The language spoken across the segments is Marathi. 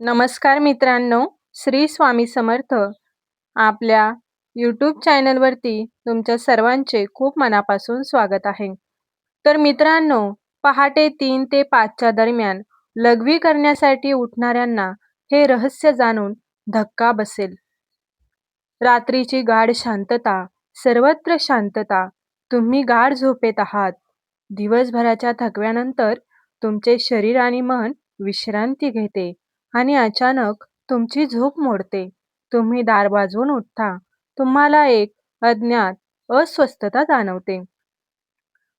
नमस्कार मित्रांनो श्री स्वामी समर्थ. आपल्या यूट्यूब चॅनलवरती तुमच्या सर्वांचे खूप मनापासून स्वागत आहे. तर मित्रांनो पहाटे तीन ते पाचच्या दरम्यान लघवी करण्यासाठी उठणाऱ्यांना हे रहस्य जाणून धक्का बसेल. रात्रीची गाढ शांतता सर्वत्र शांतता तुम्ही गाढ झोपेत आहात. दिवसभराच्या थकव्यानंतर तुमचे शरीर आणि मन विश्रांती घेते. आणि अचानक तुमची झोप मोडते. तुम्ही दार वाजवून उठता. तुम्हाला एक अज्ञात अस्वस्थता जाणवते.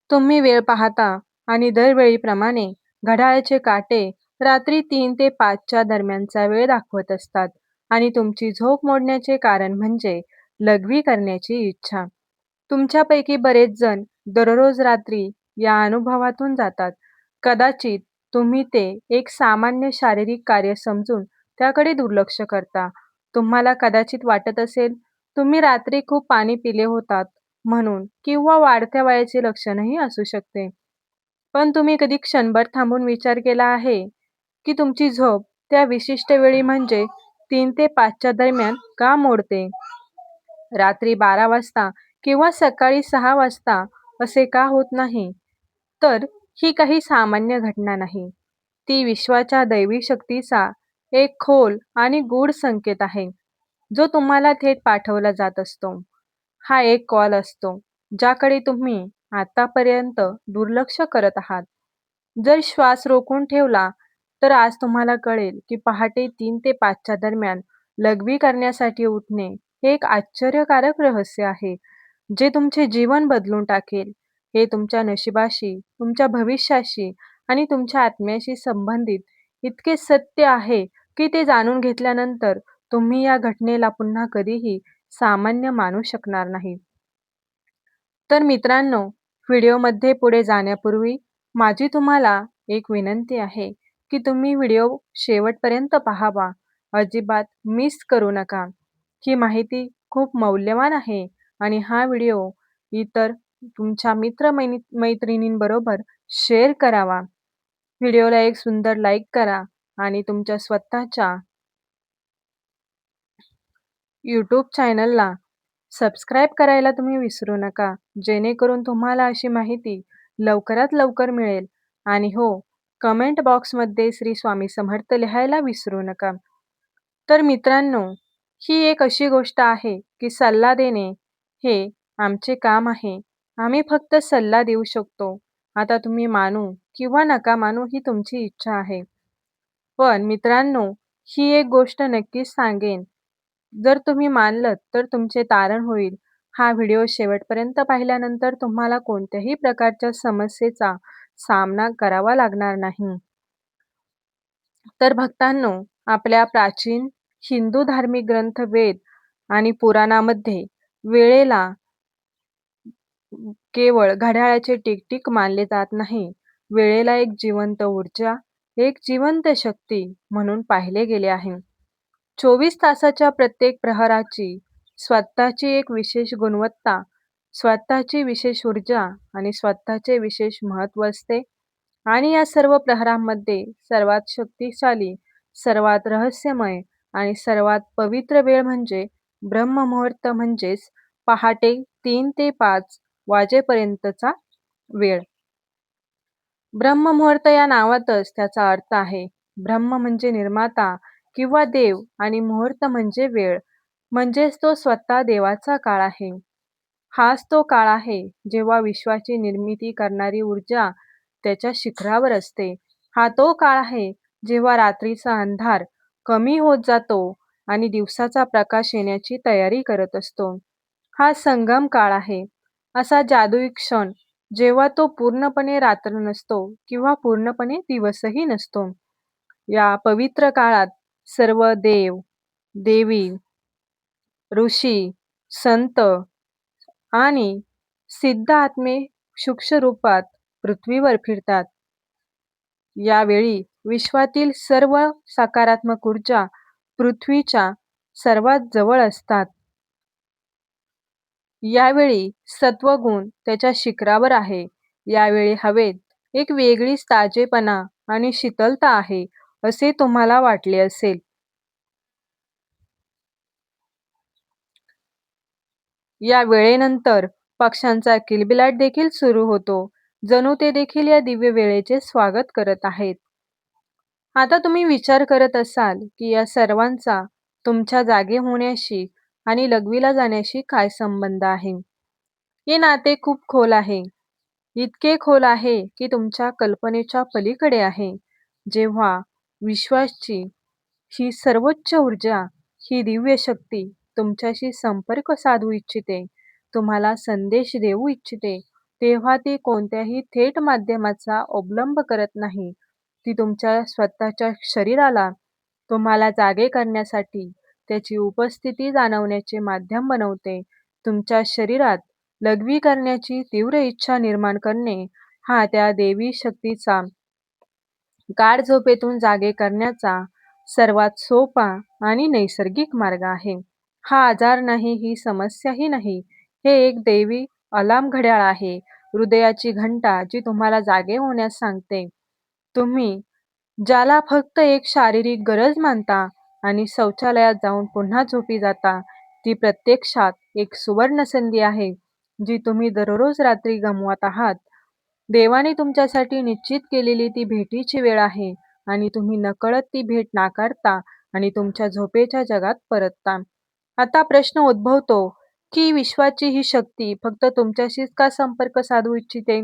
तुम्ही वेळ पाहता आणि दरवेळीप्रमाणे घड्याळाचे काटे रात्री तीन ते पाचच्या दरम्यानचा वेळ दाखवत असतात आणि तुमची झोप मोडण्याचे कारण म्हणजे लघवी करण्याची इच्छा. तुमच्यापैकी बरेच जण दररोज रात्री या अनुभवातून जातात. कदाचित तुम्ही ते एक सामान्य शारीरिक कार्य समजून त्याकडे दुर्लक्ष करता. तुम्हाला कदाचित वाटत असेल तुम्ही रात्री खूप पाणी पिले होतात म्हणून किंवा वाढत्या वयाचे लक्षणही असू शकते. पण तुम्ही कधी क्षणभर थांबून विचार केला आहे की तुमची झोप त्या विशिष्ट वेळी म्हणजे तीन ते पाचच्या दरम्यान का मोडते? रात्री बारा वाजता किंवा सकाळी सहा वाजता असे का होत नाही? तर ही काही सामान्य घटना नाही. ती विश्वाच्या दैवी शक्तीचा एक खोल आणि गूढ संकेत आहे जो तुम्हाला थेट पाठवला जात असतो. हा एक कॉल असतो ज्याकडे तुम्ही आतापर्यंत दुर्लक्ष करत आहात. जर श्वास रोखून ठेवला तर आज तुम्हाला कळेल की पहाटे तीन ते पाचच्या दरम्यान लघवी करण्यासाठी उठणे हे एक आश्चर्यकारक रहस्य आहे जे तुमचे जीवन बदलून टाकेल. हे तुमच्या नशिबाशी तुमच्या भविष्याशी आणि तुमच्या आत्म्याशी संबंधित इतके सत्य आहे की ते जाणून घेतल्यानंतर तुम्ही या घटनेला पुन्हा कधीही सामान्य मानू शकणार नाही. तर मित्रांनो व्हिडिओमध्ये पुढे जाण्यापूर्वी माझी तुम्हाला एक विनंती आहे की तुम्ही व्हिडिओ शेवटपर्यंत पाहावा. अजिबात मिस करू नका. ही माहिती खूप मौल्यवान आहे आणि हा व्हिडिओ इतर तुमच्या मित्र मैत्रिणींबरोबर शेअर करावा. व्हिडिओला एक सुंदर लाईक करा आणि तुमच्या स्वतःच्या यूट्यूब चॅनलला सबस्क्राईब करायला तुम्ही विसरू नका. जेणेकरून तुम्हाला अशी माहिती लवकरात लवकर मिळेल. आणि हो कमेंट बॉक्समध्ये श्री स्वामी समर्थ लिहायला विसरू नका. तर मित्रांनो ही एक अशी गोष्ट आहे की सल्ला देणे हे आमचे काम आहे. आम्ही फक्त सल्ला देऊ शकतो. आता तुम्ही मानू किंवा नका मानू ही तुमची इच्छा आहे. पण मित्रांनो ही एक गोष्ट नक्कीच सांगेन. जर तुम्ही मानलं तर तुमचे तारण होईल. हा व्हिडिओ शेवटपर्यंत पाहिल्यानंतर तुम्हाला कोणत्याही प्रकारच्या समस्येचा सामना करावा लागणार नाही. तर भक्तांनो आपल्या प्राचीन हिंदू धार्मिक ग्रंथ वेद आणि पुराणामध्ये वेळेला केवळ घड्याळाचे टिकटिक मानले जात नाही. वेळेला एक जिवंत ऊर्जा एक जिवंत शक्ती म्हणून पाहिले गेले आहे. चोवीस तासाच्या प्रत्येक प्रहराची स्वतःची एक विशेष गुणवत्ता स्वतःची विशेष ऊर्जा आणि स्वतःचे विशेष महत्त्व असते. आणि या सर्व प्रहरांमध्ये सर्वात शक्तिशाली सर्वात रहस्यमय आणि सर्वात पवित्र वेळ म्हणजे ब्रह्ममुहूर्त म्हणजेच पहाटे तीन ते पाच वाजेपर्यंतचा वेळ. ब्रह्ममुहूर्त या नावातच त्याचा अर्थ आहे. ब्रह्म म्हणजे निर्माता किंवा देव आणि मुहूर्त म्हणजे वेळ. म्हणजेच तो स्वतः देवाचा काळ आहे. हाच तो काळ आहे जेव्हा विश्वाची निर्मिती करणारी ऊर्जा त्याच्या शिखरावर असते. हा तो काळ आहे जेव्हा रात्रीचा अंधार कमी होत जातो आणि दिवसाचा प्रकाश येण्याची तयारी करत असतो. हा संगम काळ आहे. असा जादुई क्षण जेव्हा तो पूर्णपणे रात्र नसतो किंवा पूर्णपणे दिवसही नसतो. या पवित्र काळात सर्व देव देवी ऋषी संत आणि सिद्ध आत्मे सूक्ष्म रूपात पृथ्वीवर फिरतात. यावेळी विश्वातील सर्व सकारात्मक ऊर्जा पृथ्वीच्या सर्वात जवळ असतात. यावेळी सत्वगुण त्याच्या शिखरावर आहे. यावेळी हवेत एक वेगळीच ताजेपणा आणि शीतलता आहे असे तुम्हाला वाटले असेल. या वेळेनंतर पक्ष्यांचा किलबिलाट देखील सुरू होतो. जणू ते देखील या दिव्य वेळेचे स्वागत करत आहेत. आता तुम्ही विचार करत असाल की या सर्वांचा तुमच्या जागे होण्याशी आणि लघवीला जाण्याशी काय संबंध आहे? हे नाते खूप खोल आहे. इतके खोल आहे की तुमच्या कल्पनेच्या पलीकडे आहे. जेव्हा विश्वासची ही सर्वोच्च ऊर्जा ही दिव्य शक्ती तुमच्याशी संपर्क साधू इच्छिते तुम्हाला संदेश देऊ इच्छिते तेव्हा ती कोणत्याही थेट माध्यमाचा अवलंब करत नाही. ती तुमच्या स्वतःच्या शरीराला तुम्हाला जागे करण्यासाठी त्याची उपस्थिती जाणवण्याचे माध्यम बनवते. तुमच्या शरीरात लघवी करण्याची तीव्र इच्छा निर्माण करणे हा त्या देवी शक्तीचा गाढ झोपेतून जागे करण्याचा सर्वात सोपा आणि नैसर्गिक मार्ग आहे. हा आजार नाही ही समस्याही नाही. हे एक देवी अलार्म घड्याळ आहे. हृदयाची घंटा जी तुम्हाला जागे होण्यास सांगते. तुम्ही ज्याला फक्त एक शारीरिक गरज मानता आणि शौचालयात जाऊन पुन्हा झोपी जाता. ती प्रत्यक्षात एक सुवर्ण संधी आहे जी तुम्ही दररोज रात्री गमवत आहात. देवाने तुमच्यासाठी निश्चित केलेली ती भेटीची वेळ आहे आणि तुम्ही नकळत ती भेट नाकारता आणि तुमच्या झोपेच्या जगात परतता. आता प्रश्न उद्भवतो की विश्वाची ही शक्ती फक्त तुमच्याशीच का संपर्क साधू इच्छिते?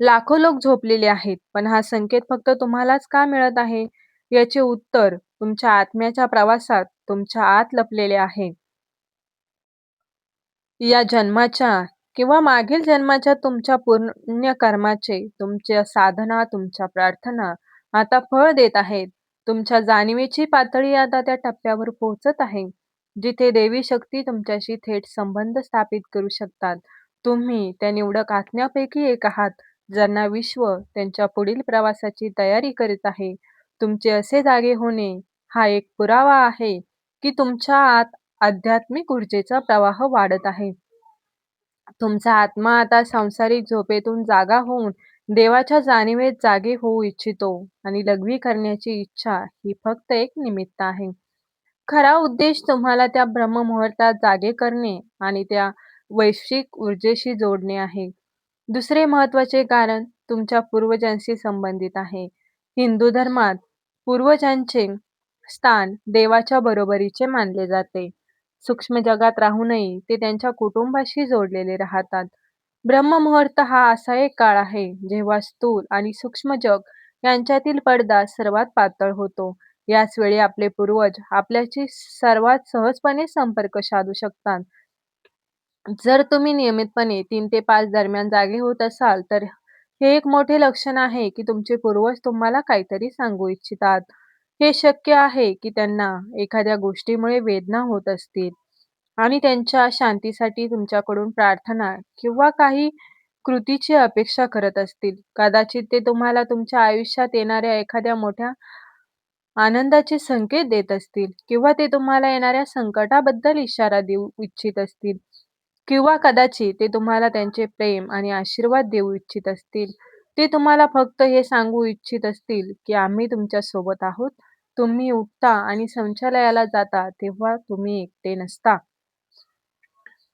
लाखो लोक झोपलेले आहेत पण हा संकेत फक्त तुम्हालाच का मिळत आहे? याचे उत्तर तुमच्या आत्म्याच्या प्रवासात तुमच्या आत लपलेले आहे. या जन्माच्या किंवा मागील जन्माच्या तुमच्या पुण्य कर्माचे तुमच्या साधना तुमच्या प्रार्थना आता फळ देत आहेत. तुमच्या जाणीवेची पातळी आता त्या टप्प्यावर पोहोचत आहे जिथे देवी शक्ती तुमच्याशी थेट संबंध स्थापित करू शकतात. तुम्ही त्या निवडक आत्म्यापैकी एक आहात ज्यांना विश्व त्यांच्या पुढील प्रवासाची तयारी करीत आहे. तुमचे असे जागे होणे हा एक पुरावा आहे की तुमच्या आत आध्यात्मिक ऊर्जेचा प्रवाह वाढत आहे. तुमचा आत्मा आता सांसारिक झोपेतून जागा होऊन देवाच्या जाणीवेत जागे होऊ इच्छितो आणि लघवी करण्याची इच्छा ही फक्त एक निमित्त आहे. खरा उद्देश तुम्हाला त्या ब्रह्ममुहूर्तात जागे करणे आणि त्या वैश्विक ऊर्जेशी जोडणे आहे. दुसरे महत्त्वाचे कारण तुमच्या पूर्वजांशी संबंधित आहे. हिंदू धर्मात पूर्वजांचे स्थान देवाच्या बरोबरीचे मानले जाते. सूक्ष्म जगात राहूनही ते त्यांच्या कुटुंबाशी जोडलेले राहतात. ब्रह्ममुहूर्त हा असा एक काळ आहे जेव्हा स्थूल आणि सूक्ष्म जग यांच्यातील पडदा सर्वात पातळ होतो. याच वेळी आपले पूर्वज आपल्याशी सर्वात सहजपणे संपर्क साधू शकतात. जर तुम्ही नियमितपणे तीन ते पाच दरम्यान जागे होत असाल तर हे एक मोठे लक्षण आहे की तुमचे पूर्वज तुम्हाला काहीतरी सांगू इच्छितात. हे शक्य आहे की त्यांना एखाद्या गोष्टीमुळे वेदना होत असतील आणि त्यांच्या शांतीसाठी तुमच्याकडून प्रार्थना किंवा काही कृतीची अपेक्षा करत असतील. कदाचित ते तुम्हाला तुमच्या आयुष्यात येणाऱ्या एखाद्या मोठ्या आनंदाचे संकेत देत असतील किंवा ते तुम्हाला येणाऱ्या संकटाबद्दल इशारा देऊ इच्छित असतील. किंवा कदाचित ते तुम्हाला त्यांचे प्रेम आणि आशीर्वाद देऊ इच्छित असतील. ते तुम्हाला फक्त हे सांगू इच्छित असतील की आम्ही तुमच्यासोबत आहोत. तुम्ही उठता आणि शौचालयाला जाता तेव्हा तुम्ही एकटे नसता.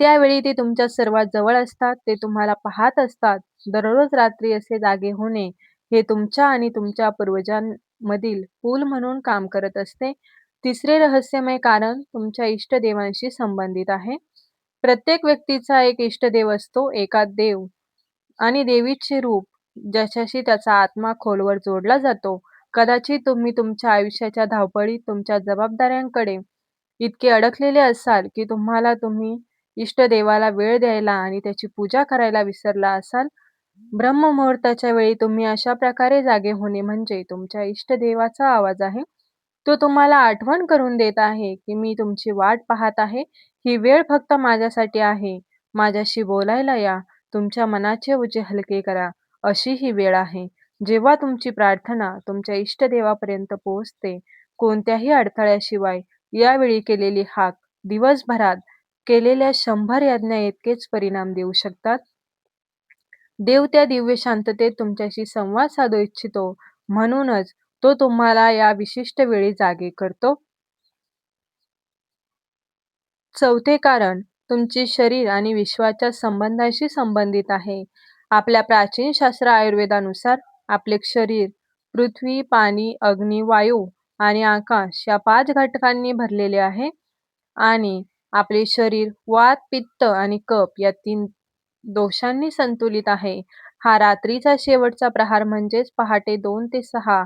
त्यावेळी ते तुमच्या सर्वात जवळ असतात. ते तुम्हाला पाहत असतात. दररोज रात्री असे जागे होणे हे तुमच्या आणि तुमच्या पूर्वजांमधील पूल म्हणून काम करत असते. तिसरे रहस्यमय कारण तुमच्या इष्टदेवांशी संबंधित आहे. प्रत्येक व्यक्तीचा एक इष्टदेव असतो एका देव. आणि देवीचे रूप ज्याच्याशी त्याचा आत्मा खोलवर जोडला जातो कदाचित तुम्ही तुमच्या आयुष्याच्या धावपळीत तुमच्या जबाबदाऱ्यांकडे इतके अडकलेले असाल की तुम्हाला तुम्ही इष्टदेवाला वेळ द्यायला आणि त्याची पूजा करायला विसरला असाल ब्रह्ममुहूर्ताच्या वेळी तुम्ही अशा प्रकारे जागे होणे म्हणजे तुमच्या इष्टदेवाचा आवाज आहे. तो तुम्हाला आठवण करून देत आहे की मी तुमची वाट पाहत आहे. ही वेळ फक्त माझ्यासाठी आहे. माझ्याशी बोलायला या. तुमच्या मनाचे ओझे हलके करा. अशी ही वेळ आहे. जेव्हा तुमची प्रार्थना तुमच्या इष्टदेवापर्यंत पोहोचते कोणत्याही अडथळ्याशिवाय यावेळी केलेली हाक दिवसभरात केलेल्या शंभर यज्ञ इतकेच परिणाम देऊ शकतात? देव त्या दिव्य शांततेत तुमच्याशी संवाद साधू इच्छितो. म्हणूनच तो तुम्हाला या विशिष्ट वेळी जागे करतो. चौथे कारण तुमचे शरीर आणि विश्वाच्या संबंधाशी संबंधित आहे. आपल्या प्राचीन शास्त्र आयुर्वेदानुसार आपले शरीर पृथ्वी पाणी अग्नी वायू आणि आकाश या पाच घटकांनी भरलेले आहे आणि आपले शरीर वात पित्त आणि कप या तीन दोषांनी संतुलित आहे. हा रात्रीचा शेवटचा प्रहार म्हणजेच पहाटे दोन ते सहा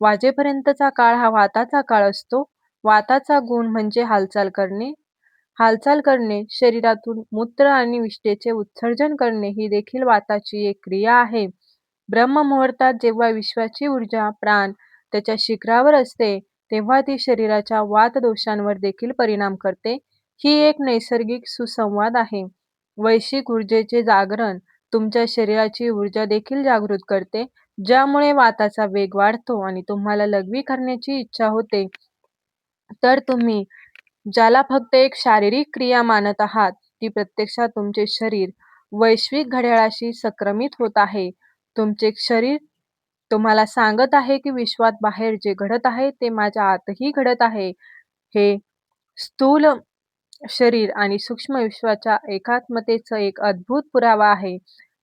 वाजेपर्यंतचा काळ हा वाताचा काळ असतो. वाताचा गुण म्हणजे हालचाल करणे. हालचाल करणे शरीरातून मूत्र आणि विष्ठेचे उत्सर्जन करणे ही देखील वाताची एक क्रिया आहे. ब्रह्ममुहूर्तात जेव्हा विश्वाची ऊर्जा प्राण त्याच्या शिखरावर असते तेव्हा ती शरीराच्या वात दोषांवर देखील परिणाम करते. ही एक नैसर्गिक सुसंवाद आहे. वैश्विक ऊर्जेचे जागरण तुमच्या शरीराची ऊर्जा देखील जागृत करते. ज्यामुळे वाताचा वेग वाढतो आणि तुम्हाला लघवी करण्याची इच्छा होते. तर तुम्ही ज्याला फक्त एक शारीरिक क्रिया मानत आहात ती प्रत्यक्षात तुमचे शरीर वैश्विक घड्याळाशी संक्रमित होत आहे. तुमचे शरीर तुम्हाला सांगत आहे की विश्वात बाहेर जे घडत आहे ते माझ्या आतही घडत आहे. हे स्थूल शरीर आणि सूक्ष्म विश्वाच्या एकात्मतेचा एक अद्भुत पुरावा आहे.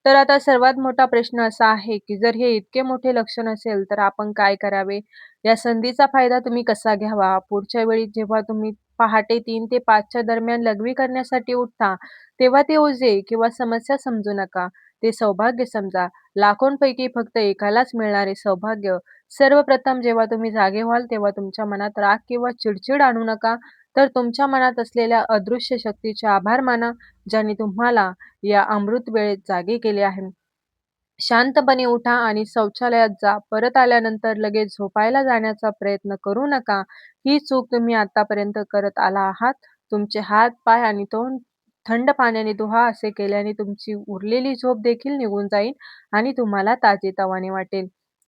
तर आता सर्वात मोठा प्रश्न असा आहे की जर हे इतके मोठे लक्षण असेल तर आपण काय करावे? या संधीचा फायदा तुम्ही कसा घ्यावा? पुढच्या वेळी जेव्हा तुम्ही पहाटे तीन ते पाचच्या दरम्यान लघवी करण्यासाठी उठता तेव्हा ते ओझे किंवा समस्या समजू नका. ते सौभाग्य समजा. लाखोंपैकी फक्त एकालाच मिळणारे सौभाग्य. सर्वप्रथम जेव्हा तुम्ही जागे व्हाल तेव्हा तुमच्या मनात राग किंवा चिडचिड आणू नका. तर तुमच्या मनात असलेल्या अदृश्य शक्तीचे आभार माना ज्याने तुम्हाला या अमृत वेळेत जागे केले आहे. शांतपणे उठा आणि शौचालयात जा. परत आल्यानंतर लगेच झोपायला जाण्याचा प्रयत्न करू नका. ही चूक तुम्ही आतापर्यंत करत आला आहात. तुमचे हात पाय आणि तोंड थंड पाण्याने धुवा असे केल्याने तुमची उरलेली झोप देखील निघून जाईल आणि तुम्हाला ताजेतवाने वाटेल.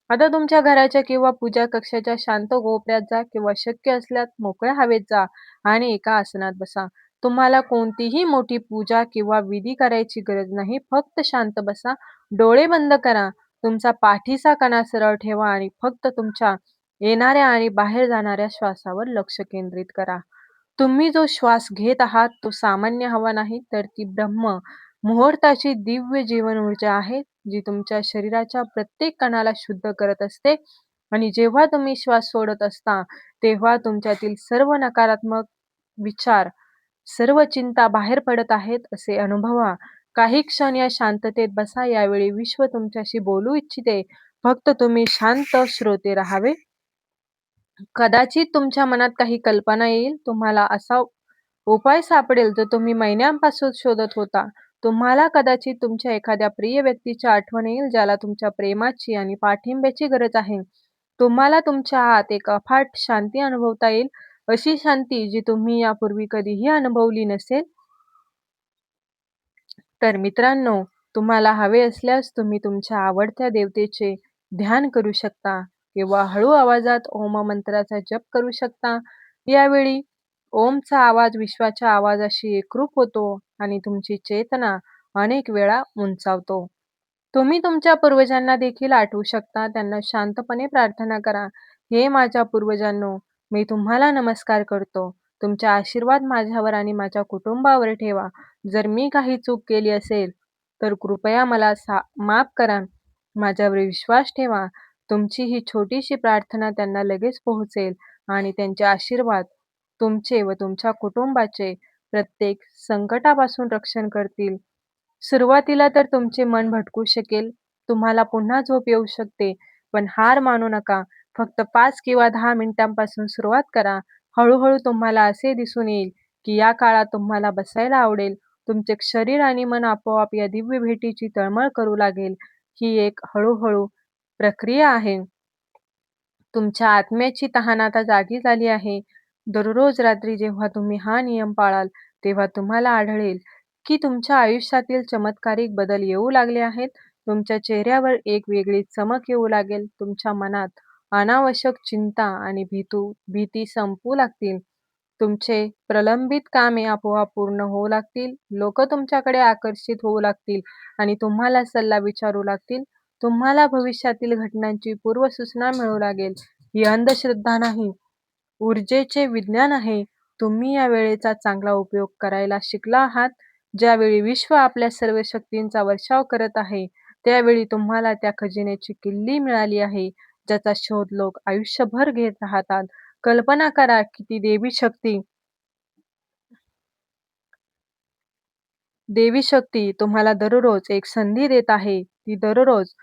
आता तुमच्या घराच्या किंवा पूजा कक्षाच्या शांत कोपऱ्यात जा किंवा शक्य असल्यास मोकळ्या हवेत जा आणि एका आसनात बसा. तुम्हाला कोणतीही मोठी पूजा किंवा विधी करायची गरज नाही. फक्त शांत बसा. डोळे बंद करा. तुमचा पाठीचा कणा सरळ ठेवा आणि फक्त तुमच्या येणाऱ्या आणि बाहेर जाणाऱ्या श्वासावर लक्ष केंद्रित करा. तुम्ही जो श्वास घेत आहात तो सामान्य हवा नाही तर ती ब्रह्म मुहूर्ताची दिव्य जीवन ऊर्जा आहे जी तुमच्या शरीराच्या प्रत्येक कणाला शुद्ध करत असते. आणि जेव्हा तुम्ही श्वास सोडत असता तेव्हा तुमच्यातील सर्व नकारात्मक विचार सर्व चिंता बाहेर पडत आहेत असे अनुभवा. काही क्षण या शांततेत बसा यावेळी विश्व तुमच्याशी बोलू इच्छिते. फक्त तुम्ही शांत श्रोते राहावे. कदाचित तुमच्या मनात काही कल्पना येईल तुम्हाला असा उपाय सापडेल जो तुम्ही महिन्यांपासून शोधत होता. तुम्हाला कदाचित तुमच्या एखाद्या प्रिय व्यक्तीच्या आठवण येईल ज्याला तुमच्या प्रेमाची आणि पाठिंब्याची गरज आहे. तुम्हाला तुमच्या आत एक अफाट शांती अनुभवता येईल अशी शांती जी तुम्ही यापूर्वी कधीही अनुभवली नसेल. तर मित्रांनो तुम्हाला हवे असल्यास तुम्ही तुमच्या आवडत्या देवतेचे ध्यान करू शकता किंवा हळू आवाजात ओम मंत्राचा जप करू शकता. यावेळी ओमचा आवाज विश्वाच्या आवाजाशी एकरूप होतो. आणि तुमची चेतना अनेक वेळा उंचावतो. तुम्ही तुमच्या पूर्वजांना देखील आठवू शकता. त्यांना शांतपणे प्रार्थना करा. हे माझ्या पूर्वजांनो मी तुम्हाला नमस्कार करतो. तुमचा आशीर्वाद माझ्यावर आणि माझ्या कुटुंबावर ठेवा. जर मी काही चूक केली असेल तर कृपया मला सा माफ करा. माझ्यावर विश्वास ठेवा. तुमची ही छोटीशी प्रार्थना त्यांना लगेच पोहोचेल आणि त्यांचे आशीर्वाद तुमचे व तुमच्या कुटुंबाचे प्रत्येक संकटापासून रक्षण करतील. सुरुवातीला तर तुमचे मन भटकू शकेल. तुम्हाला पुन्हा झोप येऊ शकते. पण हार मानू नका. फक्त पाच किंवा दहा मिनिटांपासून सुरुवात करा. हळूहळू तुम्हाला असे दिसून येईल की या काळात तुम्हाला बसायला आवडेल. तुमचे शरीर आणि मन आपोआप या दिव्य भेटीची तळमळ करू लागेल. ही एक हळूहळू प्रक्रिया आहे. तुमच्या आत्म्याची तहान आता जागी झाली आहे. दररोज रात्री जेव्हा तुम्ही हा नियम पाळाल तेव्हा तुम्हाला आढळेल की तुमच्या आयुष्यातील चमत्कारिक बदल येऊ लागले आहेत. तुमच्या चेहऱ्यावर एक वेगळी चमक येऊ लागेल. तुमच्या मनात अनावश्यक चिंता आणि भीतू भीती संपू लागतील. तुमचे प्रलंबित कामे आपोआप पूर्ण होऊ लागतील. लोक तुमच्याकडे आकर्षित होऊ लागतील आणि तुम्हाला सल्ला विचारू लागतील. तुम्हाला भविष्यातील घटनांची पूर्वसूचना मिळू लागेल. ही अंधश्रद्धा नाही ऊर्जेचे विज्ञान आहे. तुम्ही या वेळेचा चांगला उपयोग करायला शिकला आहात. ज्यावेळी विश्व आपल्या सर्व शक्तींचा वर्षाव करत आहे त्यावेळी तुम्हाला त्या खजिन्याची किल्ली मिळाली आहे ज्याचा शोध लोक आयुष्यभर घेत राहतात. कल्पना करा की ती देवी शक्ती देवी शक्ती तुम्हाला दररोज एक संधी देत आहे. ती दररोज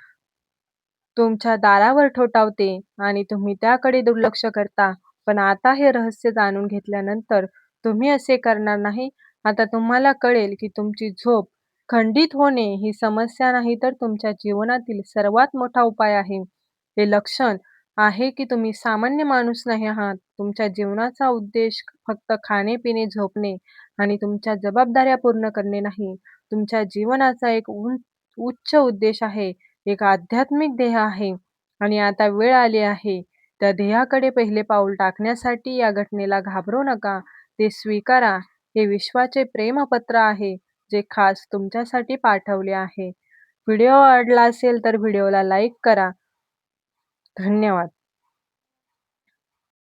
तुमच्या दारावर ठोठावते आणि तुम्ही त्याकडे दुर्लक्ष करता. पण आता हे रहस्य जाणून घेतल्यानंतर तुम्ही असे करणार नाही. आता तुम्हाला कळेल की तुमची झोप खंडित होणे ही समस्या नाही तर तुमच्या जीवनातील सर्वात मोठा उपाय आहे. हे लक्षण आहे की तुम्ही सामान्य माणूस नाही आहात. तुमच्या जीवनाचा उद्देश फक्त खाणे पिणे झोपणे आणि तुमच्या जबाबदाऱ्या पूर्ण करणे नाही. तुमच्या जीवनाचा एक उच्च उद्देश आहे. एक आध्यात्मिक ध्येय आहे आणि आता वेळ आली आहे. त्या ध्येयाकडे पहिले पाऊल टाकण्यासाठी या घटनेला घाबरू नका. ते स्वीकारा. हे विश्वाचे प्रेमपत्र आहे जे खास तुमच्यासाठी पाठवले आहे. व्हिडिओ आवडला असेल तर व्हिडिओला लाईक करा. धन्यवाद.